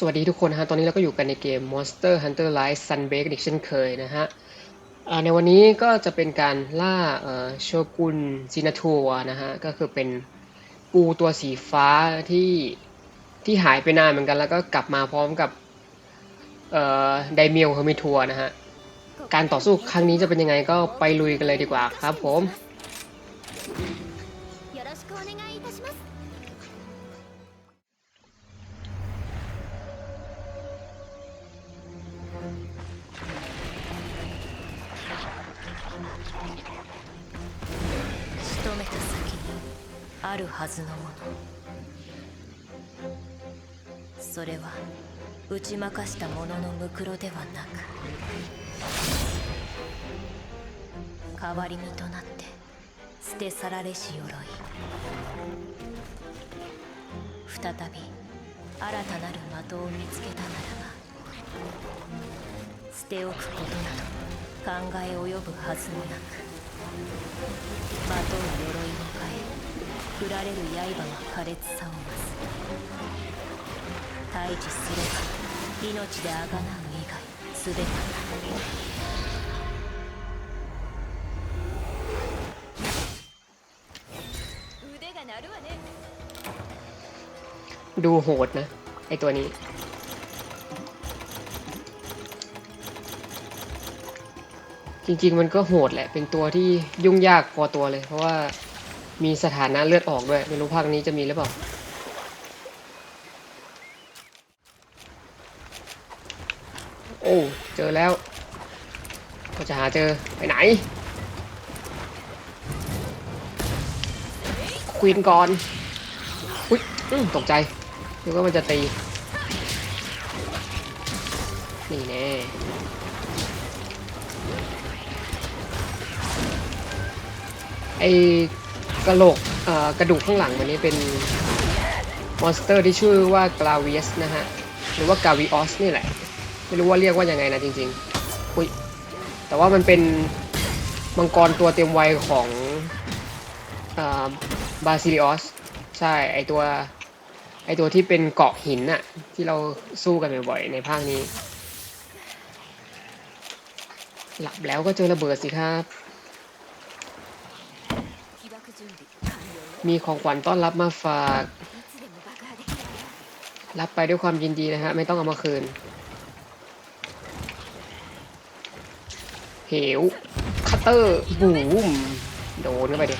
สวัสดีทุกคนนะฮะ ตอนนี้เราก็อยู่กันในเกม Monster Hunter Rise Sunbreak อีกเช่นเคยนะฮะในวันนี้ก็จะเป็นการล่าโชกุนซินาทัวนะฮะ ก็คือเป็นปูตัวสีฟ้าที่ที่หายไปนานเหมือนกันแล้วก็กลับมาพร้อมกับไดเมียวเฮอร์มิทัวนะฮะ การต่อสู้ครั้งนี้จะเป็นยังไงก็ไปลุยกันเลยดีกว่าครับผม あるはずのもの。それは打ち負かした者のムクロではなく代わり身となって捨て去られし鎧。再び新たなる的を見つけたならば捨ておくことなど考え及ぶはずもなくまとう鎧を振られる刃が苛烈さを増す退治すれば命であがなう以外術がない腕が鳴るわね ดูโหดนะ ไอตัวนี้ จริงๆ มันก็โหดแหละ เป็นตัวที่ยุ่งยากพอตัวเลย เพราะว่า มีสถานะเลือดออกด้วย ไม่รู้ภาคนี้จะมีหรือเปล่า โอ้ เจอแล้ว ก็จะหาเจอ ไปไหน ควีนก่อน อุ๊ยตกใจนึกว่ามันจะตี นี่แน่ไอ กระโหลกกระดูกข้างหลังมันนี้เป็นมอนสเตอร์ที่ชื่อว่ากลาวียสนะฮะ หรือว่ากาวิออสนี่แหละ ไม่รู้ว่าเรียกว่ายังไงนะจริงๆ อุ้ย แต่ว่ามันเป็นมังกรตัวเต็มวัยของบาซิลิออส ใช่ ไอตัว ไอตัวที่เป็นเกาะหินน่ะ ที่เราสู้กันบ่อยๆ ในภาคนี้ หลับแล้วก็เจอระเบิดสิครับ มีของขวัญต้อนรับมาฝาก รับไปด้วยความยินดีนะฮะ ไม่ต้องเอามาคืน เหว คัตเตอร์ บูม โดนเข้าไปดิ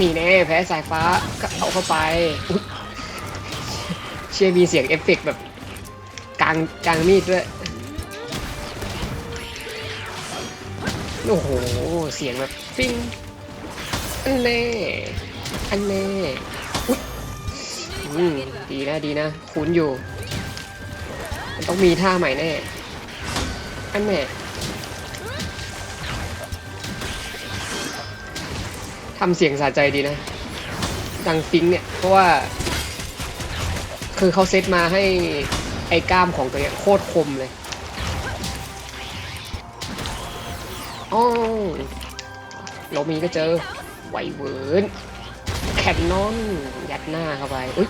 นี่แน่แพ้สายฟ้าก็เอาเข้าไปเชื่อมีเสียงเอฟเฟกแบบกลางกลางมีดด้วย โอ้โห เสียงแบบฟิ้ง อันแน่อันแน่อืมดีนะดีนะ คุ้นอยู่ มันต้องมีท่าใหม่แน่ อันแน่ทำเสียงสะใจดีนะ ดังฟิงเนี่ย เพราะว่า คือเขาเซตมาให้ไอ้กล้ามของตัวเนี้ยโคตรคมเลยอ๋อโลมีก็เจอ ไวเวิร์นแคนนอนยัดหน้าเข้าไปอุ้ย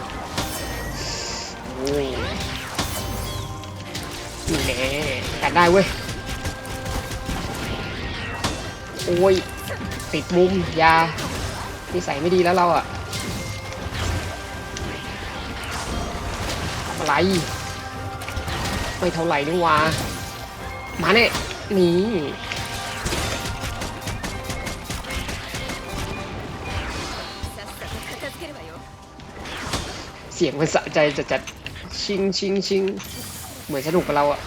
โอ้ยนี่แน่กัดได้เว้ยโอ้ยติดมุมยานิสัยไม่ดีแล้วเราอะอะไรไม่เท่าไหร่นี่หวามาเนี่ยนี่ เสียงมันสะใจจะจัดชิงชิงชิงเหมือนสนุกกับเราอะ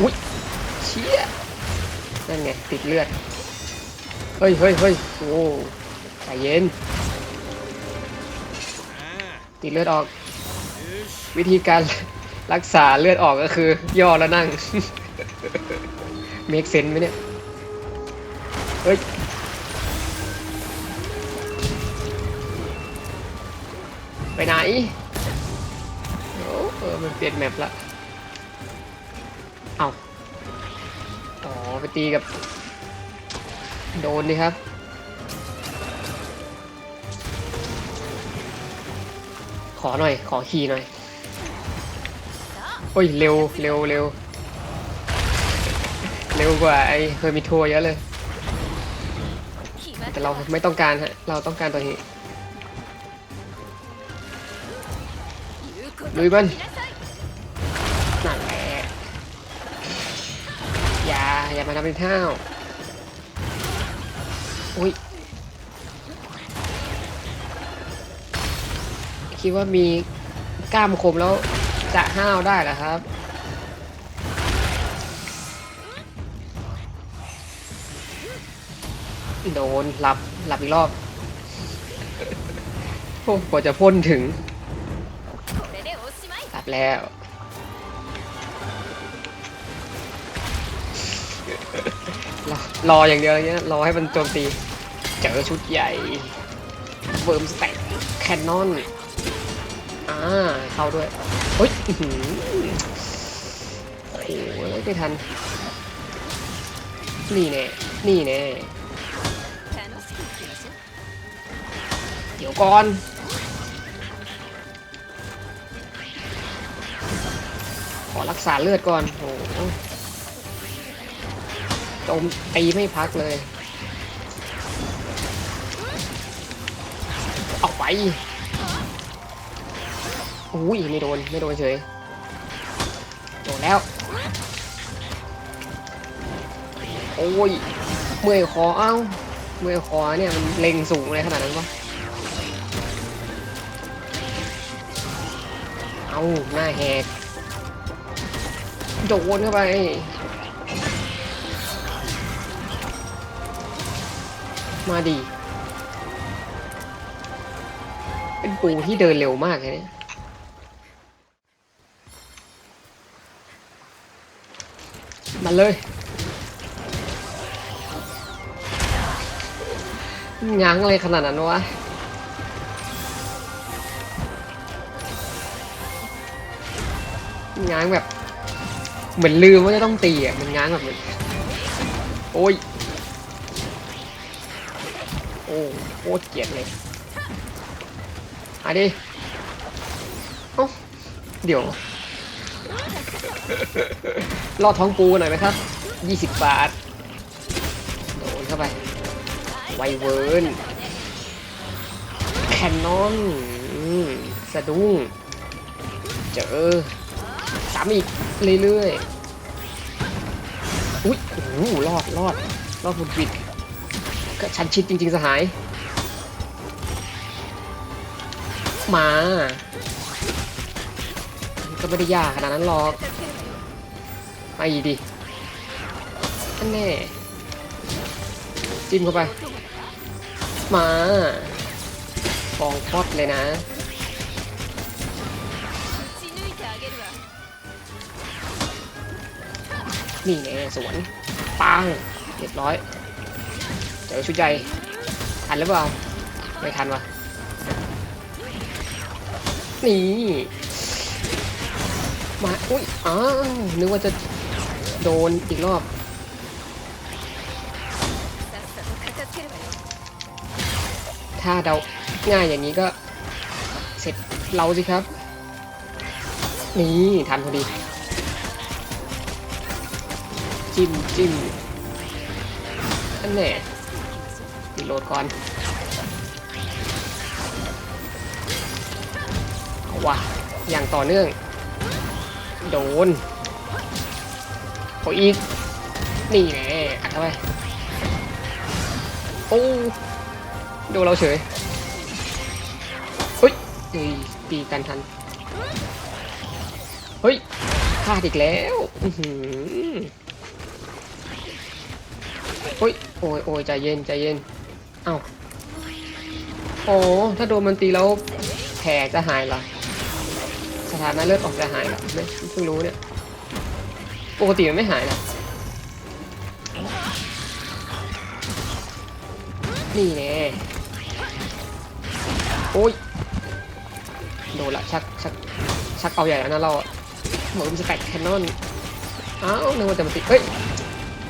อุ้ยเชี่ยนั่นไงติดเลือด เฮ้ยเฮ้ยเฮ้ยโอ้ใจเย็น ติดเลือดออก วิธีการรักษาเลือดออกก็คือย่อแล้วนั่ง เมคเซนไหมเนี่ย เฮ้ย ไปไหนเออมันเปลี่ยนแมปละ เอาต่อไปตีกับ โดนดิครับขอหน่อย ขอขี่หน่อย โอ้ย เร็ว เร็ว เร็ว เร็วกว่าไอ้เคยมีทัวร์เยอะเลย แต่เราไม่ต้องการฮะ เราต้องการตัวนี้ ลุยมันนั่นแหละอย่าอย่ามาทำเป็นข้าอุ้ยคิดว่ามีกล้ามคมแล้วจะห้าวได้เหรอครับโดนหลับหลับอีกรอบโอ้กว่าจะพ่นถึง บแล้ว รออย่างเดียวเลยเนี่ยรอให้มันโจมตี เจอชุดใหญ่เวิร์มสเต็กแคนนอนอ่าเข้าด้วยโอ้ยโอ้โหไม่ทัน นี่แน่นี่แน่เดี๋ยวก่อน รักษาเลือดก่อนโอ้จมตีไม่พักเลย ออกไปอุ้ยไม่โดน ไม่โดนเฉย โดนแล้ว โอ้ย เมื่อยคอเอ้า เมื่อยคอเนี่ยมันเล็งสูงเลยขนาดนั้นปะเอาหน้าแหก โดนเข้าไปมาดี เป็นปูที่เดินเร็วมากเลยเนี่ยมาเลยง้งอะไรขนาดนั้นวะง้างแบบ เหมือนลืมว่าจะต้องตีอะมันง้างแบบมันโอ้ยโอ้โคตรเกลียดเลยมาดิเอ้าเดี๋ยวรอดท้องปูหน่อยไหมครับ20บาท โดนเข้าไป ไวเวิร์นแคนนอนสะดุ้ง เจอามอีกเรื่อยๆ อุ้ยโอ้รอดรอดรอดบุดบิดก็ชันชิดจริงๆสหาย มา ก็ไม่ได้ยากขนาดนั้นหรอก ไปดิอันแน่จิ้มเข้าไป มาฟองฟอดเลยนะ นี่ไงสวนปังเรียบร้อยเจอชุดใหญ่ทันหรือเปล่าไม่ทันวะนี่มาอุ้ยอ้าวนึกว่าจะโดนอีกรอบถ้าเดาง่ายอย่างนี้ก็เสร็จเราสิครับ นี่ทันพอดี จิ้มจิ้มอันแน่รีโหลดก่อนเอาว่ะอย่างต่อเนื่อง โดนโอ้อีก นี่แน่อัดเข้าไปโอ้ดูเราเฉยเฮ้ยเฮ้ยตีกันทัน เฮ้ยพลาดอีกแล้ว อื้ อหือเฮ้ยโอ้ยโอ้ยใจเย็นใจเย็นเอ้าโอ้ถ้าโดนมันตีแล้วแผลจะหายเหรอสถานะเลือดออกจะหายเหรอไม่เพิ่งรู้เนี่ยปกติมันไม่หายหรอนี่แน่โอ้ยโดนละชักชักชักเอาใหญ่แล้วนะเราอะเหมือนจะแตกแคนนอนอ้าวนึกว่าจะมาตีเฮ้ย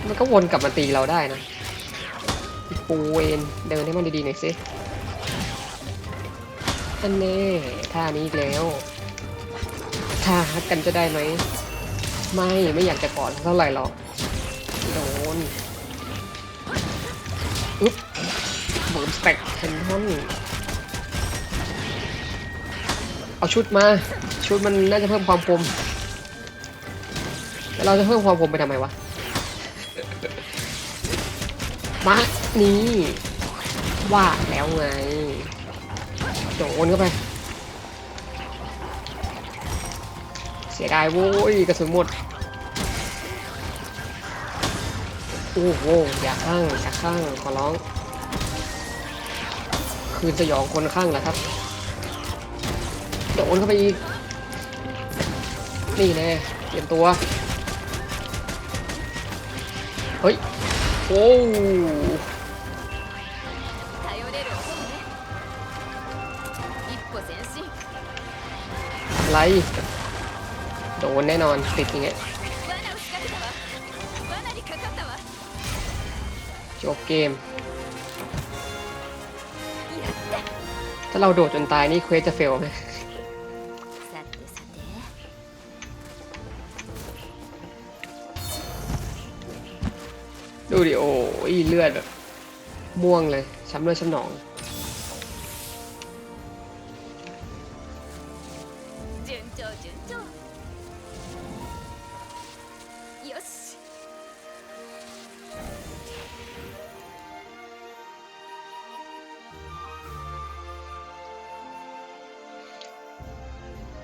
มันก็วนกลับมาตีเราได้นะปูเวนเดินให้มันดีๆหน่อยสิอันแน่ท่านี้อีกแล้วท่าฮักกันจะได้ไหม ไม่ไม่อยากจะกอดเท่าไหร่หรอกโดนอุ๊บเบิร์มสเต็กเทนทอนเอาชุดมา ชุดมันน่าจะเพิ่มความคมแล้วเราจะเพิ่มความคมไปทำไมวะ มานี่ว่าแล้วไงโดนเข้าไป เสียดายโว้ยกระสุนหมด โอ้โหอย่าข้างอย่าข้างขอร้อง คืนสยองคนข้างเหรอครับโดนเข้าไปอีก นี่แน่เตรียมตัว เฮ้ย โอ้ไรโดนแน่นอนติดยังไงจบเกม ถ้าเราโดดจนตายนี่เควสจะเฟลไหม ดิโอ้ยเลือดแบบม่วงเลยช้ำเลือดช้ำหนอง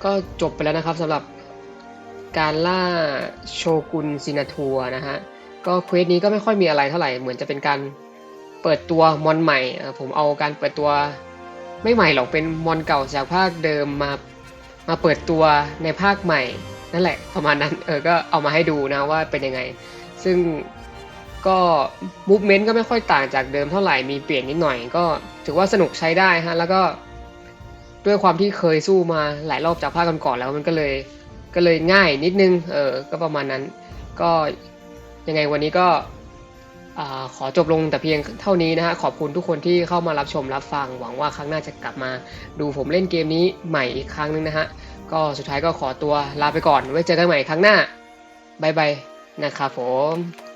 ก็จบไปแล้วนะครับสำหรับการล่าโชกุนซินาทัวนะฮะ ก็เควสนี้ก็ไม่ค่อยมีอะไรเท่าไหร่เหมือนจะเป็นการเปิดตัวมอนใหม่ผมเอาการเปิดตัวไม่ใหม่หรอกเป็นมอนเก่าจากภาคเดิมมามาเปิดตัวในภาคใหม่ นั่นแหละประมาณนั้นเออก็เอามาให้ดูนะว่าเป็นยังไง ซึ่งก็มูฟเมนต์ก็ไม่ค่อยต่างจากเดิมเท่าไหร่มีเปลี่ยนนิดหน่อย ก็ถือว่าสนุกใช้ได้ฮะแล้วก็ด้วยความที่เคยสู้มาหลายรอบจากภาคก่อนๆแล้วมันก็เลยก็เลยง่ายนิดนึงเออก็ประมาณนั้น ก็ ยังไงวันนี้ก็ขอจบลงแต่เพียงเท่านี้นะฮะขอบคุณทุกคนที่เข้ามารับชมรับฟัง หวังว่าครั้งหน้าจะกลับมาดูผมเล่นเกมนี้ใหม่อีกครั้งนึงนะฮะก็สุดท้ายก็ขอตัวลาไปก่อนไว้เจอกันใหม่ครั้งหน้าบายบายนะครับผม